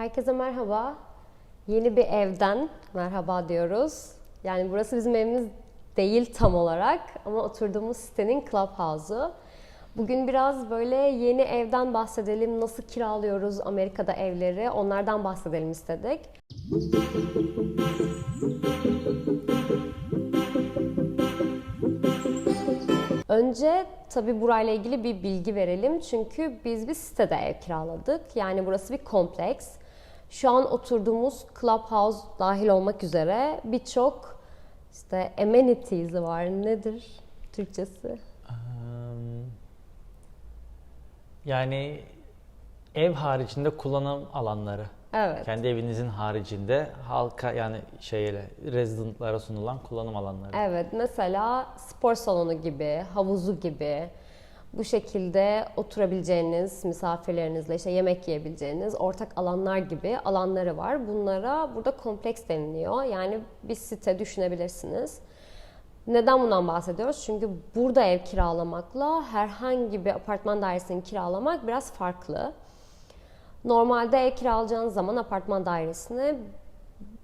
Herkese merhaba. Yeni bir evden merhaba diyoruz. Yani burası bizim evimiz değil tam olarak ama oturduğumuz sitenin Clubhouse'u. Bugün biraz böyle yeni evden bahsedelim, nasıl kiralıyoruz Amerika'da evleri, onlardan bahsedelim istedik. Önce tabii burayla ilgili bir bilgi verelim. Çünkü biz bir sitede ev kiraladık. Yani burası bir kompleks. Şu an oturduğumuz clubhouse dahil olmak üzere birçok işte amenities var. Nedir Türkçesi? Eee, Yani ev haricinde kullanım alanları. Evet. Kendi evinizin haricinde halka yani şeyle residentlara sunulan kullanım alanları. Evet, mesela spor salonu gibi, havuzu gibi bu şekilde oturabileceğiniz, misafirlerinizle işte yemek yiyebileceğiniz ortak alanlar gibi alanları var. Bunlara burada kompleks deniliyor. Yani bir site düşünebilirsiniz. Neden bundan bahsediyoruz? Çünkü burada ev kiralamakla herhangi bir apartman dairesini kiralamak biraz farklı. Normalde ev kiralayacağınız zaman apartman dairesine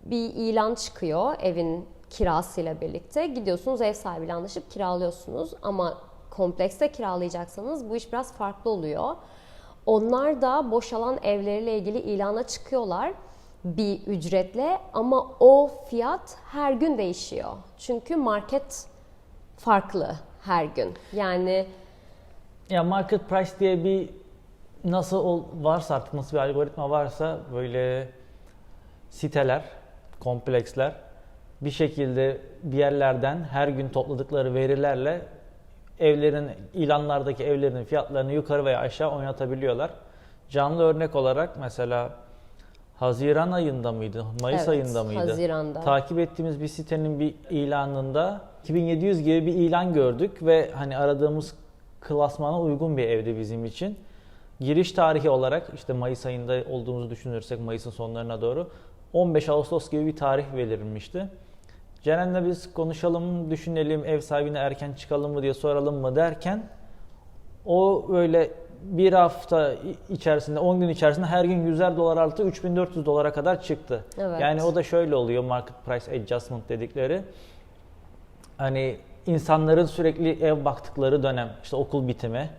bir ilan çıkıyor evin kirasıyla birlikte. Gidiyorsunuz ev sahibiyle anlaşıp kiralıyorsunuz ama komplekste kiralayacaksanız bu iş biraz farklı oluyor. Onlar da boşalan evleriyle ilgili ilana çıkıyorlar bir ücretle ama o fiyat her gün değişiyor. Çünkü market farklı her gün. Yani Ya market price diye bir nasıl ol- varsa artık nasıl bir algoritma varsa böyle siteler, kompleksler bir şekilde bir yerlerden her gün topladıkları verilerle evlerin ilanlardaki evlerin fiyatlarını yukarı veya aşağı oynatabiliyorlar. Canlı örnek olarak mesela Haziran ayında mıydı? Mayıs Evet, ayında mıydı? Haziran'da. Takip ettiğimiz bir sitenin bir ilanında 2700 gibi bir ilan gördük ve hani aradığımız klasmana uygun bir evdi bizim için. Giriş tarihi olarak işte Mayıs ayında olduğumuzu düşünürsek Mayıs'ın sonlarına doğru 15 Ağustos gibi bir tarih verilmişti. Ceren'le biz konuşalım, düşünelim, ev sahibine erken çıkalım mı diye soralım mı derken o böyle bir hafta içerisinde, 10 gün içerisinde her gün 100'er dolar artı 3400 dolara kadar çıktı. Evet. Yani o da şöyle oluyor market price adjustment dedikleri. Hani insanların sürekli ev baktıkları dönem, işte okul bitimi,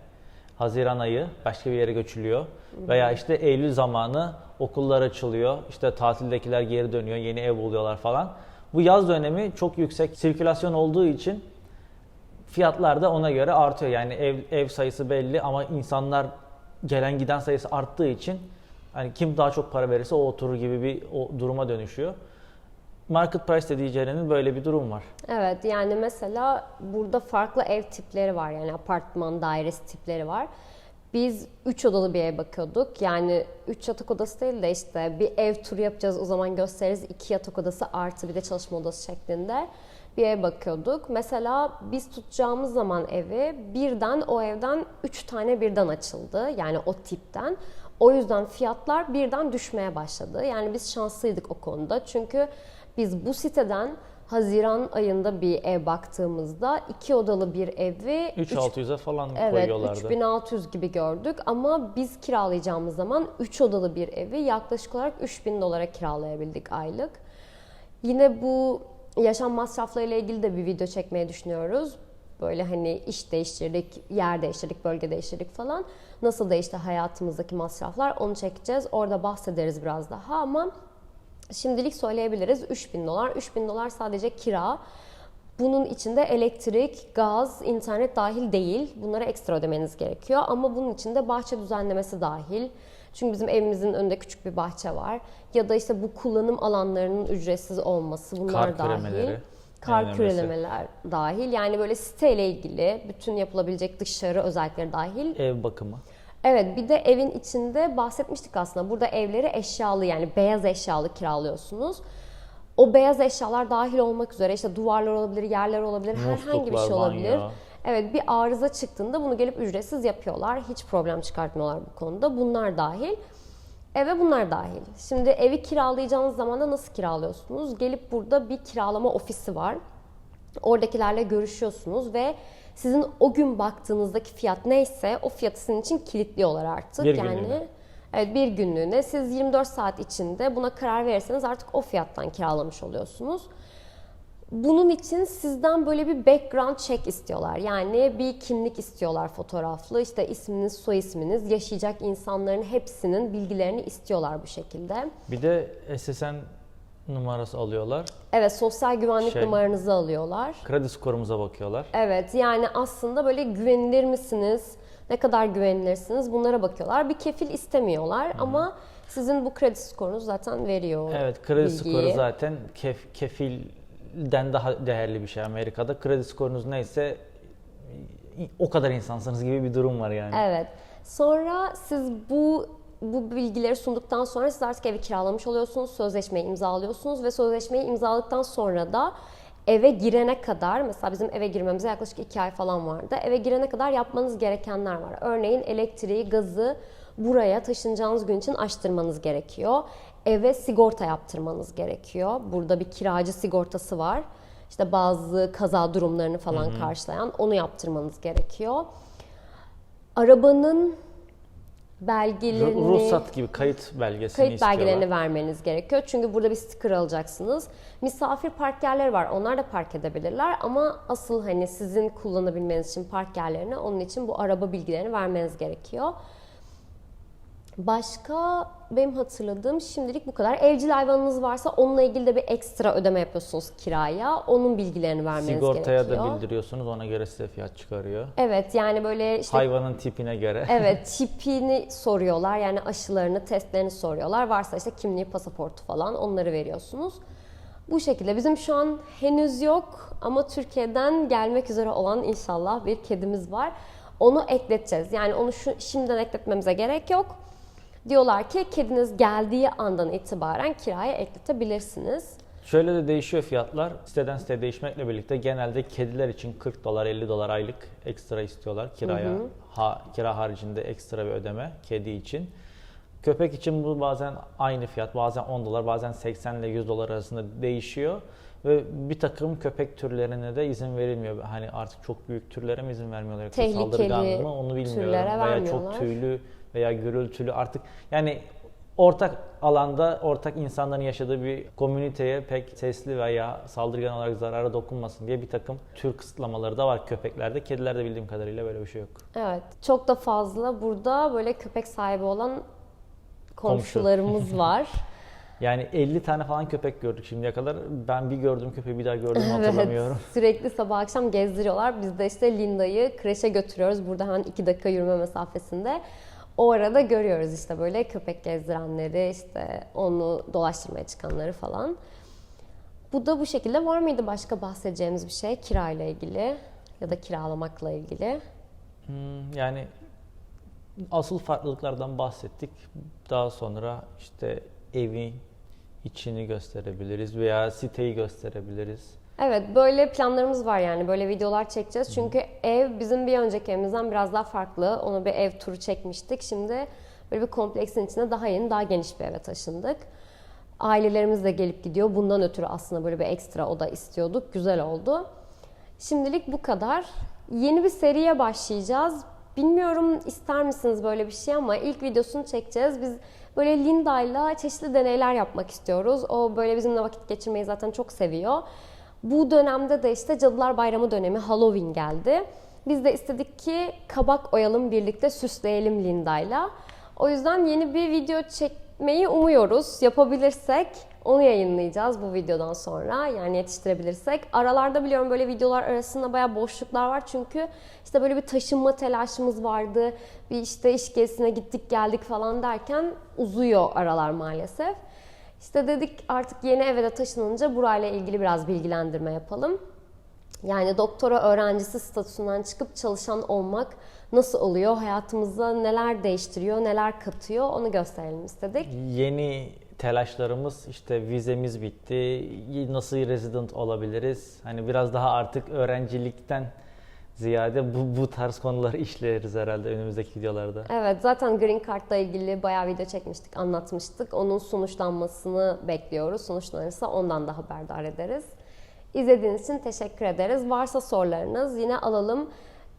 Haziran ayı başka bir yere göçülüyor. Veya işte Eylül zamanı okullar açılıyor, işte tatildekiler geri dönüyor, yeni ev buluyorlar falan. Bu yaz dönemi çok yüksek sirkülasyon olduğu için fiyatlar da ona göre artıyor. Yani ev, ev sayısı belli ama insanlar gelen giden sayısı arttığı için hani kim daha çok para verirse o oturur gibi bir o duruma dönüşüyor. Market price dediği Ceren'in böyle bir durum var. Evet yani mesela burada farklı ev tipleri var yani apartman dairesi tipleri var. Biz 3 odalı bir ev bakıyorduk. Yani 3 yatak odası değil de işte bir ev turu yapacağız o zaman gösteririz. 2 yatak odası artı bir de çalışma odası şeklinde bir ev bakıyorduk. Mesela biz tutacağımız zaman evi birden o evden 3 tane birden açıldı. Yani o tipten. O yüzden fiyatlar birden düşmeye başladı. Yani biz şanslıydık o konuda. Çünkü biz bu siteden Haziran ayında bir ev baktığımızda iki odalı bir evi üç- 3600'e falan Evet, koyuyorlardı. 3600 gibi gördük ama biz kiralayacağımız zaman 3 odalı bir evi yaklaşık olarak 3000 dolara kiralayabildik aylık. Yine bu yaşam masraflarıyla ilgili de bir video çekmeyi düşünüyoruz. Böyle hani iş değiştirdik, yer değiştirdik, bölge değiştirdik falan. Nasıl değişti hayatımızdaki masraflar onu çekeceğiz. Orada bahsederiz biraz daha ama şimdilik söyleyebiliriz 3000 dolar. 3000 dolar sadece kira. Bunun içinde elektrik, gaz, internet dahil değil. Bunlara ekstra ödemeniz gerekiyor. Ama bunun içinde bahçe düzenlemesi dahil. Çünkü bizim evimizin önünde küçük bir bahçe var. Ya da işte bu kullanım alanlarının ücretsiz olması bunlar Kar dahil. küremeleri, Kar kürelemeler dahil. Yani böyle siteyle ilgili bütün yapılabilecek dışarı özellikleri dahil Ev bakımı. Evet bir de evin içinde bahsetmiştik aslında. Burada evleri eşyalı yani beyaz eşyalı kiralıyorsunuz. O beyaz eşyalar dahil olmak üzere işte duvarlar olabilir, yerler olabilir, herhangi bir şey Musluklar, olabilir. banyo. Evet bir arıza çıktığında bunu gelip ücretsiz yapıyorlar. Hiç problem çıkartmıyorlar bu konuda. Bunlar dahil. Eve bunlar dahil. Şimdi evi kiralayacağınız zaman da nasıl kiralıyorsunuz? Gelip burada bir kiralama ofisi var. Oradakilerle görüşüyorsunuz ve sizin o gün baktığınızdaki fiyat neyse o fiyatı sizin için kilitliyorlar artık. Bir yani günlüğüne. Evet bir günlüğüne siz 24 saat içinde buna karar verirseniz artık o fiyattan kiralamış oluyorsunuz. Bunun için sizden böyle bir background check istiyorlar. Yani bir kimlik istiyorlar fotoğraflı. İşte isminiz, soy isminiz, yaşayacak insanların hepsinin bilgilerini istiyorlar bu şekilde. Bir de SSN numarası alıyorlar. Evet, sosyal güvenlik Şey- numaranızı alıyorlar. Kredi skorumuza bakıyorlar. Evet, yani aslında böyle güvenilir misiniz? Ne kadar güvenilirsiniz? Bunlara bakıyorlar. Bir kefil istemiyorlar ama sizin bu kredi skorunuz zaten veriyor. Evet, kredi bilgiyi. skoru zaten kef, kefilden daha değerli bir şey Amerika'da. Kredi skorunuz neyse o kadar insansınız gibi bir durum var yani. Evet. Sonra siz bu bu bilgileri sunduktan sonra siz artık evi kiralamış oluyorsunuz, sözleşmeyi imzalıyorsunuz ve sözleşmeyi imzaladıktan sonra da eve girene kadar, mesela bizim eve girmemize yaklaşık iki ay falan vardı. Eve girene kadar yapmanız gerekenler var. Örneğin elektriği, gazı buraya taşınacağınız gün için açtırmanız gerekiyor. Eve sigorta yaptırmanız gerekiyor. Burada bir kiracı sigortası var. İşte bazı kaza durumlarını falan karşılayan onu yaptırmanız gerekiyor. Arabanın belgelerini, Ru- Ruhsat gibi kayıt belgesini kayıt istiyorlar. belgelerini vermeniz gerekiyor. Çünkü burada bir sticker alacaksınız. Misafir park yerleri var. Onlar da park edebilirler ama asıl hani sizin kullanabilmeniz için park yerlerini onun için bu araba bilgilerini vermeniz gerekiyor. Başka benim hatırladığım şimdilik bu kadar. Evcil hayvanınız varsa onunla ilgili de bir ekstra ödeme yapıyorsunuz kiraya. Onun bilgilerini vermeniz Sigortaya gerekiyor. da bildiriyorsunuz ona göre size fiyat çıkarıyor. Evet yani böyle işte Hayvanın tipine göre. Evet, tipini soruyorlar. Yani aşılarını, testlerini soruyorlar. Varsa işte kimliği, pasaportu falan onları veriyorsunuz. Bu şekilde bizim şu an henüz yok ama Türkiye'den gelmek üzere olan inşallah bir kedimiz var. Onu ekleteceğiz. Yani onu şu, şimdiden ekletmemize gerek yok. Diyorlar ki kediniz geldiği andan itibaren kiraya ekletebilirsiniz. Şöyle de değişiyor fiyatlar. Siteden siteye değişmekle birlikte genelde kediler için 40 dolar 50 dolar aylık ekstra istiyorlar kiraya. Ha, kira haricinde ekstra bir ödeme kedi için. Köpek için bu bazen aynı fiyat. Bazen 10 dolar, bazen 80 ile 100 dolar arasında değişiyor. Ve bir takım köpek türlerine de izin verilmiyor. Hani artık çok büyük türlere mi izin vermiyorlar Tehlikeli saldırgan mı onu bilmiyorum. Veya çok tüylü veya gürültülü artık yani ortak alanda ortak insanların yaşadığı bir komüniteye pek sesli veya saldırgan olarak zarara dokunmasın diye bir takım tür kısıtlamaları da var köpeklerde. Kedilerde bildiğim kadarıyla böyle bir şey yok. Evet, çok da fazla burada böyle köpek sahibi olan komşularımız var. Yani 50 tane falan köpek gördük şimdiye kadar. Ben bir gördüğüm köpeği bir daha gördüğümü hatırlamıyorum. sürekli sabah akşam gezdiriyorlar. Biz de işte Linda'yı kreşe götürüyoruz. Burada hemen iki dakika yürüme mesafesinde. O arada görüyoruz işte böyle köpek gezdirenleri, işte onu dolaştırmaya çıkanları falan. Bu da bu şekilde var mıydı başka bahsedeceğimiz bir şey kirayla ilgili ya da kiralamakla ilgili? Hmm, yani asıl farklılıklardan bahsettik. Daha sonra işte evi içini gösterebiliriz veya siteyi gösterebiliriz. Evet böyle planlarımız var yani böyle videolar çekeceğiz. Çünkü ev bizim bir önceki evimizden biraz daha farklı. Onu bir ev turu çekmiştik. Şimdi böyle bir kompleksin içine daha yeni, daha geniş bir eve taşındık. Ailelerimiz de gelip gidiyor. Bundan ötürü aslında böyle bir ekstra oda istiyorduk. Güzel oldu. Şimdilik bu kadar. Yeni bir seriye başlayacağız. Bilmiyorum ister misiniz böyle bir şey ama ilk videosunu çekeceğiz. Biz böyle Linda'yla çeşitli deneyler yapmak istiyoruz. O böyle bizimle vakit geçirmeyi zaten çok seviyor. Bu dönemde de işte Cadılar Bayramı dönemi Halloween geldi. Biz de istedik ki kabak oyalım birlikte süsleyelim Linda'yla. O yüzden yeni bir video çekmeyi umuyoruz. Yapabilirsek onu yayınlayacağız bu videodan sonra. Yani yetiştirebilirsek. Aralarda biliyorum böyle videolar arasında bayağı boşluklar var. Çünkü işte böyle bir taşınma telaşımız vardı. Bir işte iş gezisine gittik geldik falan derken uzuyor aralar maalesef. İşte dedik artık yeni eve de taşınınca burayla ilgili biraz bilgilendirme yapalım. Yani doktora öğrencisi statüsünden çıkıp çalışan olmak nasıl oluyor? Hayatımızda neler değiştiriyor, neler katıyor onu gösterelim istedik. Yeni telaşlarımız işte vizemiz bitti. Nasıl resident olabiliriz? Hani biraz daha artık öğrencilikten ziyade bu, bu tarz konuları işleriz herhalde önümüzdeki videolarda. Evet zaten Green Card'la ilgili bayağı video çekmiştik, anlatmıştık. Onun sonuçlanmasını bekliyoruz. Sonuçlanırsa ondan da haberdar ederiz. İzlediğiniz için teşekkür ederiz. Varsa sorularınız yine alalım.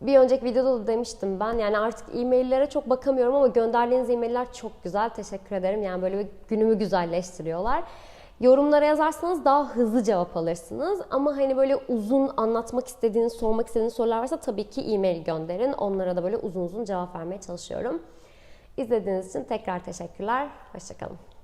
bir önceki videoda da demiştim ben yani artık e-maillere çok bakamıyorum ama gönderdiğiniz e-mailler çok güzel. Teşekkür ederim. Yani böyle bir günümü güzelleştiriyorlar. Yorumlara yazarsanız daha hızlı cevap alırsınız. Ama hani böyle uzun anlatmak istediğiniz, sormak istediğiniz sorular varsa tabii ki e-mail gönderin. Onlara da böyle uzun uzun cevap vermeye çalışıyorum. İzlediğiniz için tekrar teşekkürler. Hoşçakalın.